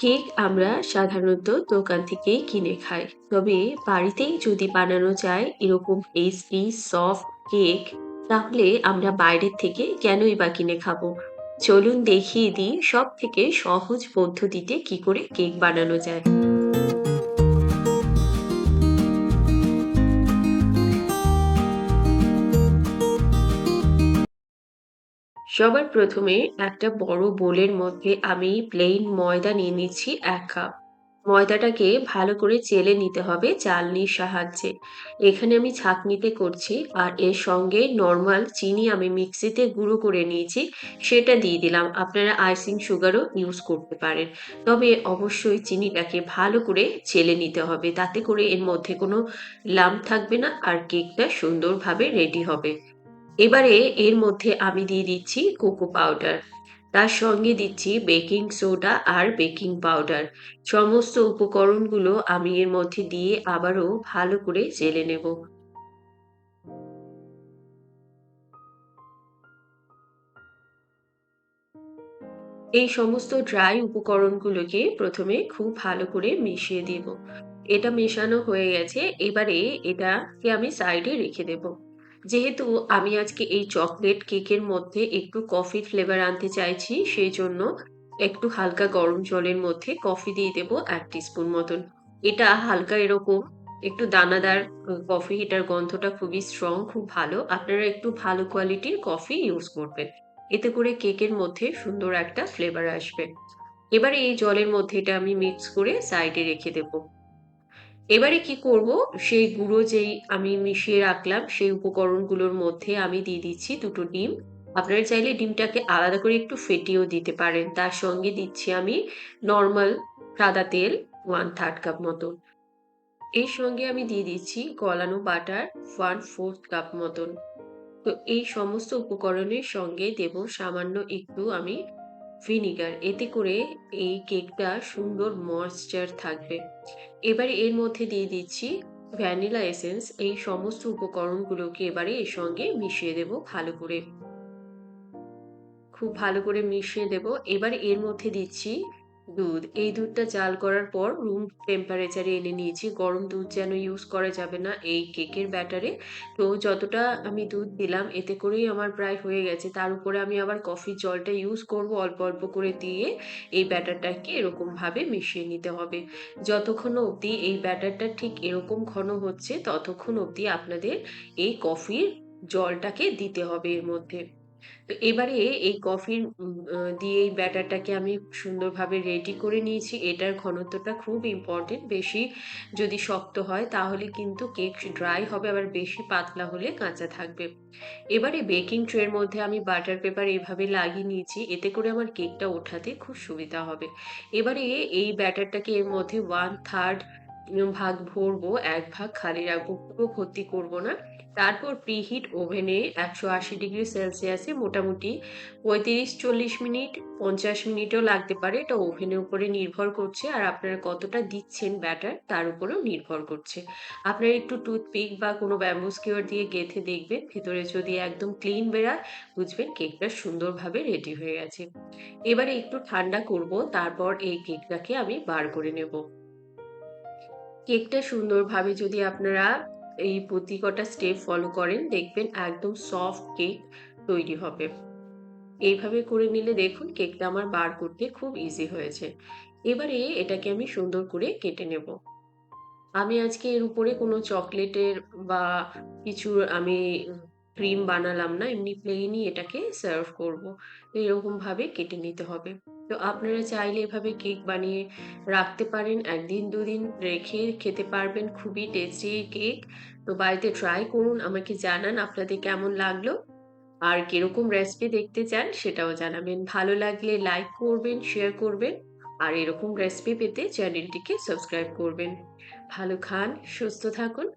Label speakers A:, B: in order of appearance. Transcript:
A: Cake আমরা সাধারণত দোকান থেকেই কিনে খাই। তবে বাড়িতেই যদি বানানো যায় এরকম টেস্টি সফট কেক তাহলে আমরা বাইরের থেকে কেনই বা কিনে খাব? চলুন দেখিয়ে দিই সব থেকে সহজ পদ্ধতিতে কি করে কেক বানানো যায়। সবার প্রথমে একটা বড় বোলের মধ্যে আমি প্লেন ময়দা নিয়ে নিচ্ছি এক কাপ ময়দাটাকে ভালো করে চেলে নিতে হবে চালনির সাহায্যে। এখানে আমি ছাঁকনিতে করছি আর এর সঙ্গে নর্মাল চিনি আমি মিক্সিতে গুঁড়ো করে নিয়েছি, সেটা দিয়ে দিলাম। আপনারা আইসিং সুগারও ইউজ করতে পারেন। তবে অবশ্যই চিনিটাকে ভালো করে চেলে নিতে হবে। তাতে করে এর মধ্যে কোনো লাম থাকবে না আর কেকটা সুন্দরভাবে রেডি হবে। এবারে এর মধ্যে আমি দিয়ে দিচ্ছি কোকো পাউডার। তার সঙ্গে দিচ্ছি বেকিং সোডা আর বেকিং পাউডার। সমস্ত উপকরণগুলো আমি এর মধ্যে দিয়ে আবারও ভালো করে জেলে নেব। এই সমস্ত ড্রাই উপকরণগুলোকে প্রথমে খুব ভালো করে মিশিয়ে দেব। এটা মেশানো হয়ে গেছে। এবারে এটাকে আমি সাইডে রেখে দেব। যেহেতু আমি আজকে এই চকলেট কেকের মধ্যে একটু কফির ফ্লেভার আনতে চাইছি, সেই জন্য একটু হালকা গরম জলের মধ্যে কফি দিয়ে দেবো এক টিস্পুন মতন। এটা হালকা এরকম একটু দানাদার কফি এটার গন্ধটা খুবই স্ট্রং খুব ভালো। আপনারা একটু ভালো কোয়ালিটির কফি ইউজ করবেন। এতে করে কেকের মধ্যে সুন্দর একটা ফ্লেভার আসবে। এবারে এই জলের মধ্যে এটা আমি মিক্স করে সাইডে রেখে দেবো। এবারে কি করব? সেই গুঁড়ো যেই আমি মিশিয়ে রাখলাম, সেই উপকরণগুলোর মধ্যে আমি দিয়ে দিচ্ছি দুটো ডিম। আপনারা চাইলে ডিমটাকে আলাদা করে একটু ফেটিয়েও দিতে পারেন। তার সঙ্গে দিচ্ছি আমি নর্মাল সাদা তেল ওয়ান থার্ড কাপ মতন এর সঙ্গে আমি দিয়ে দিচ্ছি গলানো বাটার ওয়ান ফোর্থ কাপ মতন। তো এই সমস্ত উপকরণের সঙ্গে দেব সামান্য একটু আমি ভিনিগার। এতে করে এই কেকটা সুন্দর ময়েশ্চার থাকবে। এবারে এর মধ্যে দিয়ে দিচ্ছি ভ্যানিলা এসেন্স। এই সমস্ত উপকরণগুলোকে এবারে এর সঙ্গে মিশিয়ে দেব ভালো করে। খুব ভালো করে মিশিয়ে দেব। এবার এর মধ্যে দিচ্ছি দুধ। এই দুধটা জাল করার পর রুম টেম্পারেচারে এনে নিয়েছি। গরম দুধ যেন ইউজ করা যাবে না এই কেকের ব্যাটারে তো যতটা আমি দুধ দিলাম, এতে করেই আমার প্রায় হয়ে গেছে। তার উপরে আমি আবার কফির জলটা ইউজ করব অল্প অল্প করে দিয়ে এই ব্যাটারটাকে এরকমভাবে মিশিয়ে নিতে হবে। যতক্ষণ অবধি এই ব্যাটারটা ঠিক এরকম ঘন হচ্ছে, ততক্ষণ অবধি আপনাদের এই কফির জলটাকে দিতে হবে এর মধ্যে। তো এবারে এই কফির দিয়ে এই ব্যাটারটাকে আমি সুন্দরভাবে রেডি করে নিয়েছি। এটার ঘনত্বটা খুব ইম্পোর্টেন্ট। বেশি যদি শক্ত হয় তাহলে কিন্তু কেক ড্রাই হবে আবার বেশি পাতলা হলে কাঁচা থাকবে। এবারে বেকিং ট্রের মধ্যে আমি বাটার পেপার এভাবে লাগিয়ে নিয়েছি। এতে করে আমার কেকটা ওঠাতে খুব সুবিধা হবে। এবারে এই ব্যাটারটাকে এর মধ্যে ওয়ান থার্ড ভাগ ভরবো, এক ভাগ খালি রাখব। পুরো ভর্তি করব না। তারপর প্রিহিট ওভেনে ১৮০ ডিগ্রি সেলসিয়াসে মোটামুটি ৩৫-৪০ মিনিট ৫০ মিনিটও লাগতে পারে। এটা ওভেনের উপরে নির্ভর করছে আর আপনারা কতটা দিচ্ছেন ব্যাটার তার উপরেও নির্ভর করছে। আপনারা একটু টুথপিক বা কোনো ব্যাম্বু স্কিউয়ার দিয়ে গেঁথে দেখবেন। ভেতরে যদি একদম ক্লিন বেরায় বুঝবেন কেকটা সুন্দরভাবে রেডি হয়ে গেছে। এবারে একটু ঠান্ডা করব, তারপর এই কেকটাকে আমি বার করে নেব। কেকটা সুন্দরভাবে যদি আপনারা এই প্রতি কটা স্টেপ ফলো করেন, দেখবেন একদম সফট কেক তৈরি হবে। এইভাবে করে নিলে দেখুন কেকটা আমার বার করতে খুব ইজি হয়েছে। এবারে এটাকে আমি সুন্দর করে কেটে নেব। আমি আজকে এর উপরে কোনো চকলেটের বা কিছু আমি ক্রিম বানালাম না। এমনি প্লেনই এটাকে সার্ভ করব। তো এরকমভাবে কেটে নিতে হবে। তো আপনারা চাইলে এভাবে কেক বানিয়ে রাখতে পারেন। একদিন দুদিন রেখে খেতে পারবেন। খুবই টেস্টি কেক। তো বাড়িতে ট্রাই করুন। আমাকে জানান আপনাদের কেমন লাগল। আর কীরকম রেসিপি দেখতে চান সেটাও জানাবেন। ভালো লাগলে লাইক করবেন, শেয়ার করবেন। আর এরকম রেসিপি পেতে চ্যানেলটিকে সাবস্ক্রাইব করবেন। ভালো খান, সুস্থ থাকুন।